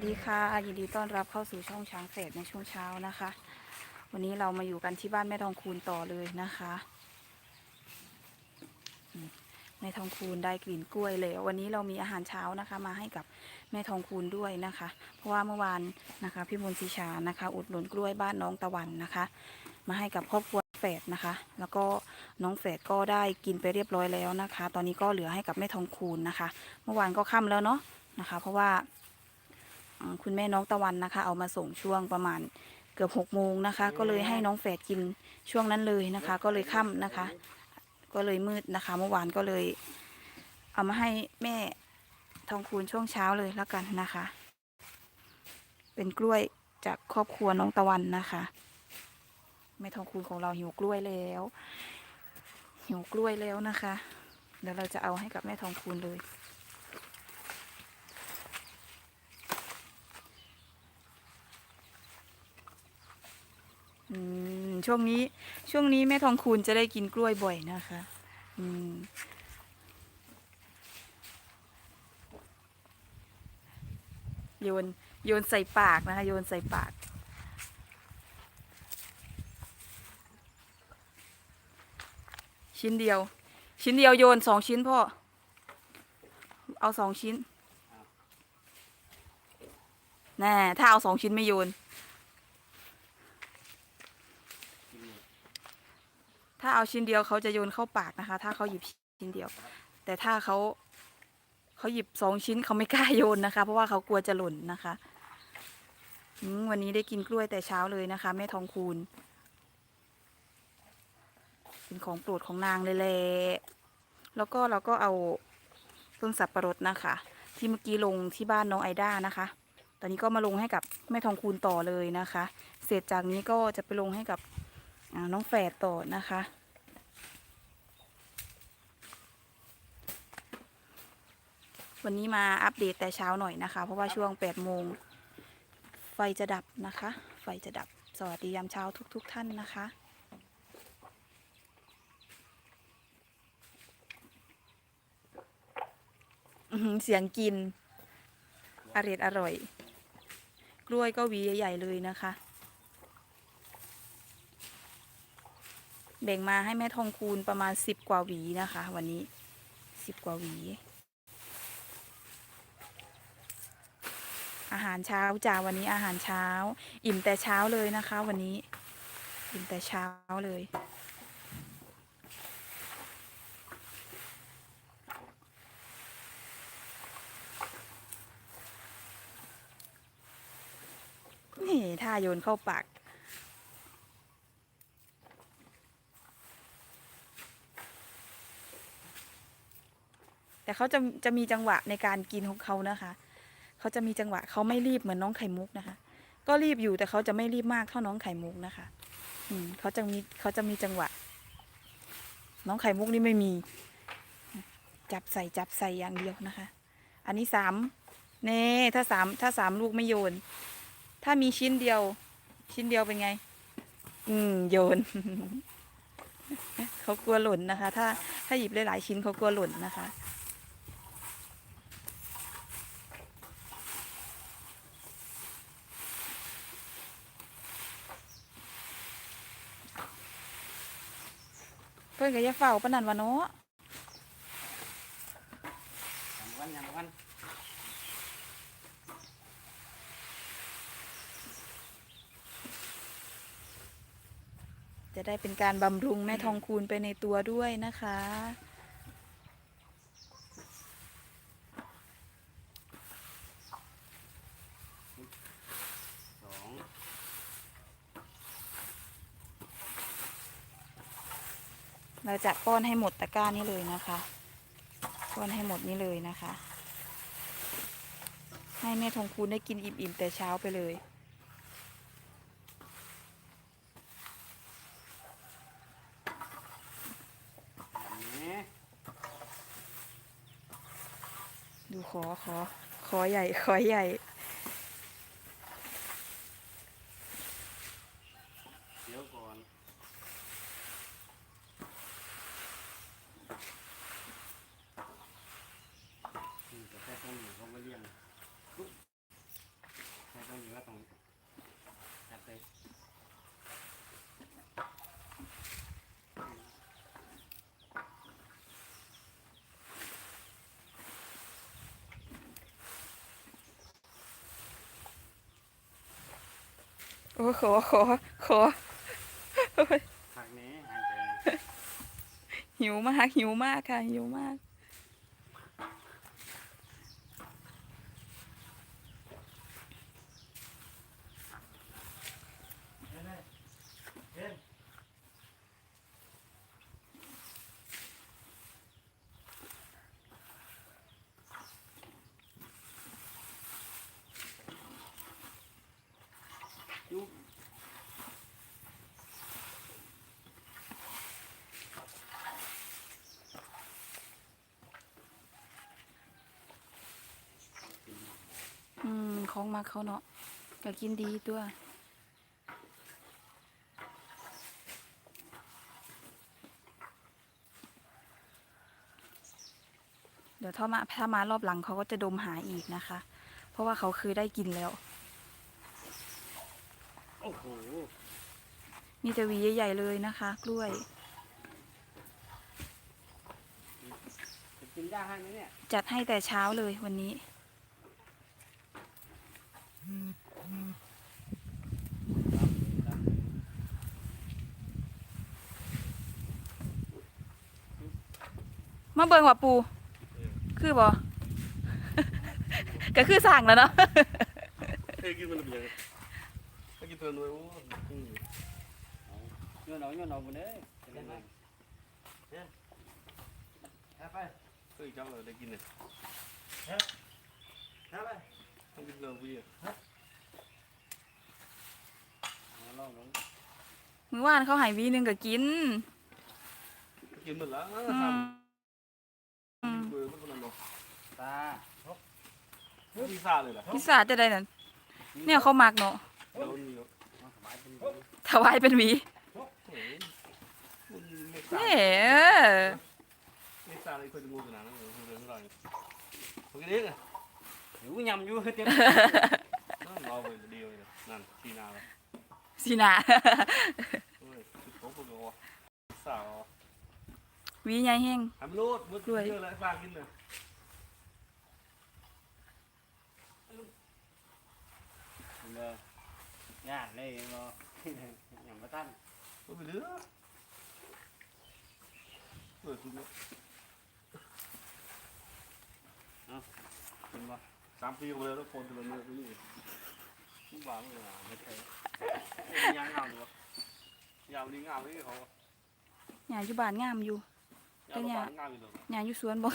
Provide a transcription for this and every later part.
สวัสดีค่ะยินดีต้อนรับเข้าสู่ช่องช้างเฟดในช่วงเช้านะคะ วันนี้เรามาอยู่กันที่บ้านแม่ทองคูณต่อเลยนะคะแม่ทองคูณได้กลิ่นกล้วยแล้ววันนี้เรามีอาหารเช้านะคะ มาให้กับแม่ทองคูณด้วยนะคะ เพราะว่าเมื่อวานนะคะพี่มนต์ศิชานะคะ อุดหนุนกล้วยบ้านน้องตะวันนะคะ มาให้กับครอบครัวแฝดนะคะ แล้วก็น้องแฝดก็ได้กินไปเรียบร้อยแล้วนะคะ ตอนนี้ก็เหลือให้กับแม่ทองคูณนะคะ เมื่อวานก็ค่ำแล้วเนาะนะคะ เพราะว่า คุณแม่น้องตะวันนะคะ เอามาส่งช่วงประมาณเกือบหกโมงนะคะ ก็เลยให้น้องแฝดกินช่วงนั้นเลยนะคะ ก็เลยค่ำนะคะ ก็เลยมืดนะคะ เมื่อวานก็เลย เอามาให้แม่ทองคูณช่วงเช้าเลยแล้วกันนะคะ เป็นกล้วยจากครอบครัวน้องตะวันนะคะแม่ทองคูณของเราหิวกล้วยแล้ว หิวกล้วยแล้วนะคะ เดี๋ยวเราจะเอาให้กับแม่ทองคูณเลย อืมช่วงนี้ช่วงนี้แม่ทองคูณจะได้กินกล้วยบ่อยนะคะ อืมโยนโยนใส่ปากนะคะ โยนใส่ปาก ชิ้นเดียว ชิ้นเดียวโยนสองชิ้นพ่อ เอาสองชิ้นแน่ถ้าเอาสองชิ้นไม่โยนาเอาชิ้นเดียวเขาจะโยนเข้าปากนะคะ ถ้าเขาหยิบชิ้นเดียว แต่ถ้าเขาเขาหยิบสองชิ้นเขาไม่กล้าโยนนะคะ เพราะว่าเขากลัวจะหล่นนะคะวันนี้ได้กินกล้วยแต่เช้าเลยนะคะ แม่ทองคูณเป็นของโปรดของนางเลยแหละแล้วก็เราก็เอาต้นสับปะรดนะคะ ที่เมื่อกี้ลงที่บ้านน้องไอด้านะคะ ตอนนี้ก็มาลงให้กับแม่ทองคูณต่อเลยนะคะ เสร็จจากนี้ก็จะไปลงให้กับน้องแฝดต่อนะคะ วันนี้มาอัปเดตแต่เช้าหน่อยนะคะ เพราะว่าช่วง8โมงไฟจะดับนะคะ ไฟจะดับสวัสดียามเช้าทุกๆทท่านนะคะเสียงกินอร่อยอร่อย กล้วยก็หวีใหญ่ๆเลยนะคะ แบ่งมาให้แม่ทองคูณประมาณสิบกว่าหวีนะคะ วันนี้สิบกว่าหวี อา หารเช้าจ้าวันนี้อาหารเช้า อิ่มแต่เช้าเลยนะคะ วันนี้ อิ่มแต่เช้าเลย นี่ท่าโยนเข้าปากแต่เขาจะจะมีจังหวะในการกินของเขานะคะ เขาจะมีจังหวะเขาไม่รีบเหมือนน้องไข่มุกนะคะ ก็รีบอยู่แต่เขาจะไม่รีบมากเท่าน้องไข่มุกนะคะ อืมเขาจะมีเขาจะมีจังหวะ น้องไข่มุกนี่ไม่มี จับใส่จับใส่อย่างเดียวนะคะ อันนี้สามเน่ถ้าสามถ้าสามลูกไม่โยน ถ้ามีชิ้นเดียว ชิ้นเดียวเป็นไง อืมโยนเขากลัวหล่นนะคะ ถ้าถ้าหยิบหลายๆชิ้นเขากลัวหล่นนะคะ พื่อนก็จะเฝ้าปานนันวะเนาะยำวันยำวันจะได้เป็นการบำรุงแม่ทองคูณไปในตัวด้วยนะคะ สอง เรา จะป้อนให้หมดตะกร้านี้เลยนะคะ ป้อนให้หมดนี้เลยนะคะ ให้แม่ทองคูณได้กินอิ่มๆแต่เช้าไปเลย ดูขอขอ ขอใหญ่ขอใหญ่เดี๋ยวก่อนนี่จะแค่ต้นหนึ่งเขามาเลี้ยง ก็ต้องจัดเลย โอ้ขอขอขอโอ้ยผักนี้หายใจหิวมากหิวมากค่ะหิวมาก ของมาเขาเนาะก็กินดีตัวเดี๋ยวถ้ามาถ้ามารอบหลังเขาก็จะดมหาอีกนะคะ เพราะว่าเขาเคยได้กินแล้ว โอ้โหมีแต่หวีใหญ่ๆเลยนะคะ กล้วยจะกินยากให้ไหมเนี่ย จัดให้แต่เช้าเลยวันนี้ มาเบิ่งว่าปู คือบ่ ก็คือสั่งแล้วเนาะเอ้ยกินมันเป็นยังไงกินตัวน้อยโอ้ยนเอาโยนเอาหมดเลยจะได้ไปเอ้ยจังเลยได้กินเลยเอาไป ต้องกินเรื่องพี่อะเอาลองลองมื้อวานเขาใหายวีหนึงก็กินกินหมดแล้วอืทมอืมำเบื่อมันคนนั้นเนาะตามีซาเลยล่ะพิซซ่าจะได้นั่นเนี่ยเขามักเนาะแล้วนี่เนาะมาสบายเป็นถวายเป็นหวีโอ้ยมันเล็กซานี่เออเล็กซาเลยคนจะงูขนาดนั้นเลยเรื่องอะไรโอเคเด็กอะ หิวยำอยู่เต็มนั่งรอไปเดียวเลยนั่นทีนาเลยสินะเฮ้ยชุดโป๊ะปุ๊บเลย สาวหวีใหญ่แห้งทำโลดมืดเยอะแล้วฟางกินเลยเลยย่านเลยเนาะอย่างมาท่านมันไปเรื่อยเปิดคุณกินบ่สามปีก็เลยแล้วคนจะมาเมื่อกี้นี่บ้าเลยอะไม่ใช่ยังเอาอยู่ยาวนี่งามนี่เขาหญ้าอยู่บ้านงามอยู่ยาวบ้านงามอยู่ตรงหญ้าอยู่สวนบ่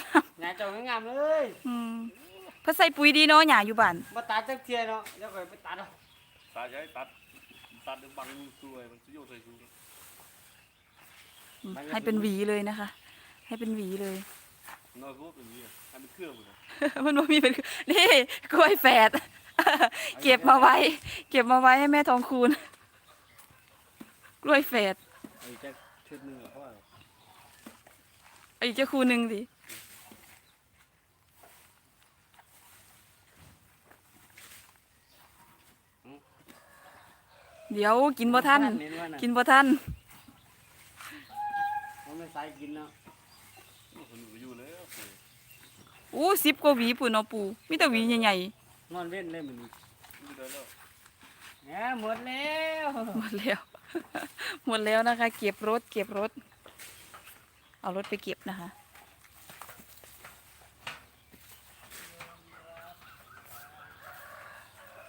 งานเจ้างามเลยอืมเพิ่นใส่ปุ๋ยดีเนาะหญ้าอยู่บ้านมาตัดจักเทียเนาะเดี๋ยวก่อนไปตัดเอาตาใช้ตัดตัดบังสวยมันจะโยนใส่ชูอืมให้เป็นหวีเลยนะคะ ให้เป็นหวีเลย น้อยก็เป็นนี้ให้มันเครื่องเลยมันบ่มีเป็นนี่กล้วยแฝด เก็บมาไว้ เก็บมาไว้ให้แม่ทองคูณ กล้วยแฝดไอ้จักชุดหนึงเพราะว่าอีกจะคูหนึ่งสิเดี๋ยวกินบ่ทันเว่าะกินบ่ทันมันไม่ใส่กินเนาะ คนอยู่เลยอู้สิบกว่าหวีปุ่นเนาะปูมีแต่หวีใหญ่นอนเว้นเลยมันอยู่เลยแล้วแหมหมดแล้วๆหมดแล้ว หมดแล้วนะคะ เก็บรถเก็บรถ เอารถไปเก็บนะคะ โ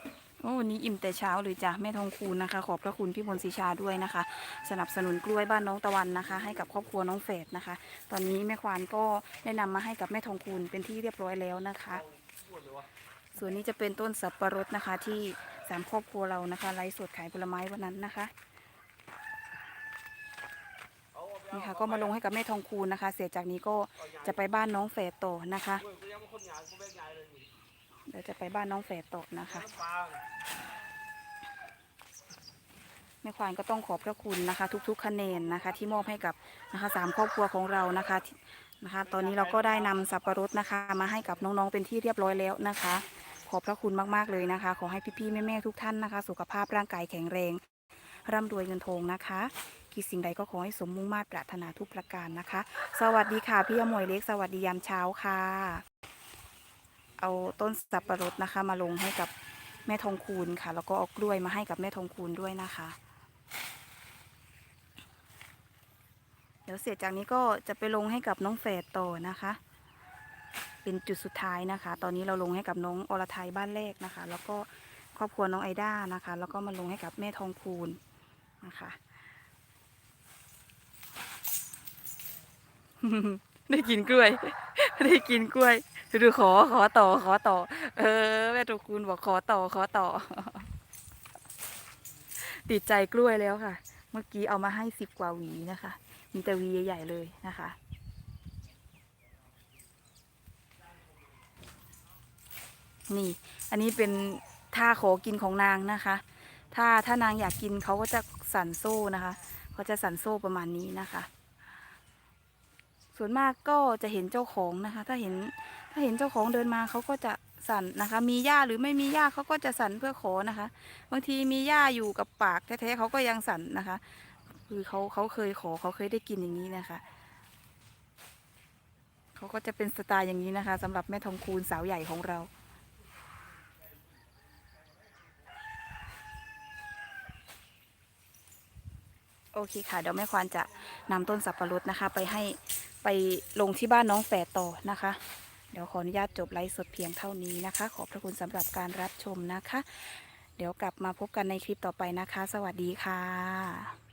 อ้ วันนี้อิ่มแต่เช้าเลยจ้ะแม่ทองคูณนะคะ ขอบพระคุณพี่มนศรีชาด้วยนะคะ สนับสนุนกล้วยบ้านน้องตะวันนะคะ ให้กับครอบครัวน้องเฟดนะคะ ตอนนี้แม่ควานก็ได้นำมาให้กับแม่ทองคูณเป็นที่เรียบร้อยแล้วนะคะ ส่วนนี้จะเป็นต้นสับปะรดนะคะ ที่สามครอบครัวเรานะคะไลฟ์สดขายผลไม้วันนั้นนะคะนี่ค่ะก็มาลงให้กับแม่ทองคูณนะคะ เสร็จจากนี้ก็จะไปบ้านน้องเฟดต่อนะคะ ดี๋ยวจะไปบ้านน้องเฟดต่อนะคะแม่ควานก็ต้องขอบพระคุณนะคะ ทุก ๆ คะแนนนะคะ ที่มอบให้กับนะคะสามครอบครัวของเรานะคะนะคะ ตอนนี้เราก็ได้นำสับปะรดนะคะ มาให้กับน้องๆเป็นที่เรียบร้อยแล้วนะคะ ขอบพระคุณมากๆเลยนะคะ ขอให้พี่ๆแม่ๆทุกท่านนะคะ สุขภาพร่างกายแข็งแรง ร่ำรวยเงินทองนะคะคิดสิ่งใดก็ขอให้สมมุ่งมาตรปรารถนาทุกประการนะคะ สวัสดีค่ะพี่อมวยเล็ก สวัสดียามเช้าค่ะ เอาต้นสับปะรดนะคะ มาลงให้กับแม่ทองคูณค่ะ แล้วก็เอากล้วยมาให้กับแม่ทองคูณด้วยนะคะ เดี๋ยวเสร็จจากนี้ก็จะไปลงให้กับน้องเฟดต่อนะคะ เป็นจุดสุดท้ายนะคะ ตอนนี้เราลงให้กับน้องอรไทยบ้านแรกนะคะ แล้วก็ครอบครัวน้องไอด้านะคะ แล้วก็มาลงให้กับแม่ทองคูณนะคะ ได้กินกล้วย ได้กินกล้วยดูขอขอต่อขอต่อ เออแม่ทองคูณบอกขอต่อขอต่อ ติดใจกล้วยแล้วค่ะ เมื่อกี้เอามาให้สิบกว่าหวีนะคะ มีแต่หวีใหญ่ๆเลยนะคะนี่ อันนี้เป็นท่าขอกินของนางนะคะ ถ้าถ้านางอยากกินเขาก็จะสั่นโซ่นะคะเขาจะสั่นโซ่ประมาณนี้นะคะ ส่วนมากก็จะเห็นเจ้าของนะคะ ถ้าเห็นถ้าเห็นเจ้าของเดินมาเขาก็จะสั่นนะคะ มีหญ้าหรือไม่มีหญ้าเขาก็จะสั่นเพื่อขอนะคะ บางทีมีหญ้าอยู่กับปากแท้ๆเขาก็ยังสั่นนะคะ คือเขาเขาเคยขอเขาเคยได้กินอย่างนี้นะคะเขาก็จะเป็นสไตล์อย่างนี้นะคะสำหรับแม่ทองคูณสาวใหญ่ของเราโอเคค่ะเดี๋ยวแม่ควานจะนำต้นสับปะรดนะคะ ไปให้ ไปลงที่บ้านน้องแฝดต่อนะคะ เดี๋ยวขออนุญาตจบไลฟ์สดเพียงเท่านี้นะคะ ขอบพระคุณสำหรับการรับชมนะคะ เดี๋ยวกลับมาพบกันในคลิปต่อไปนะคะ สวัสดีค่ะ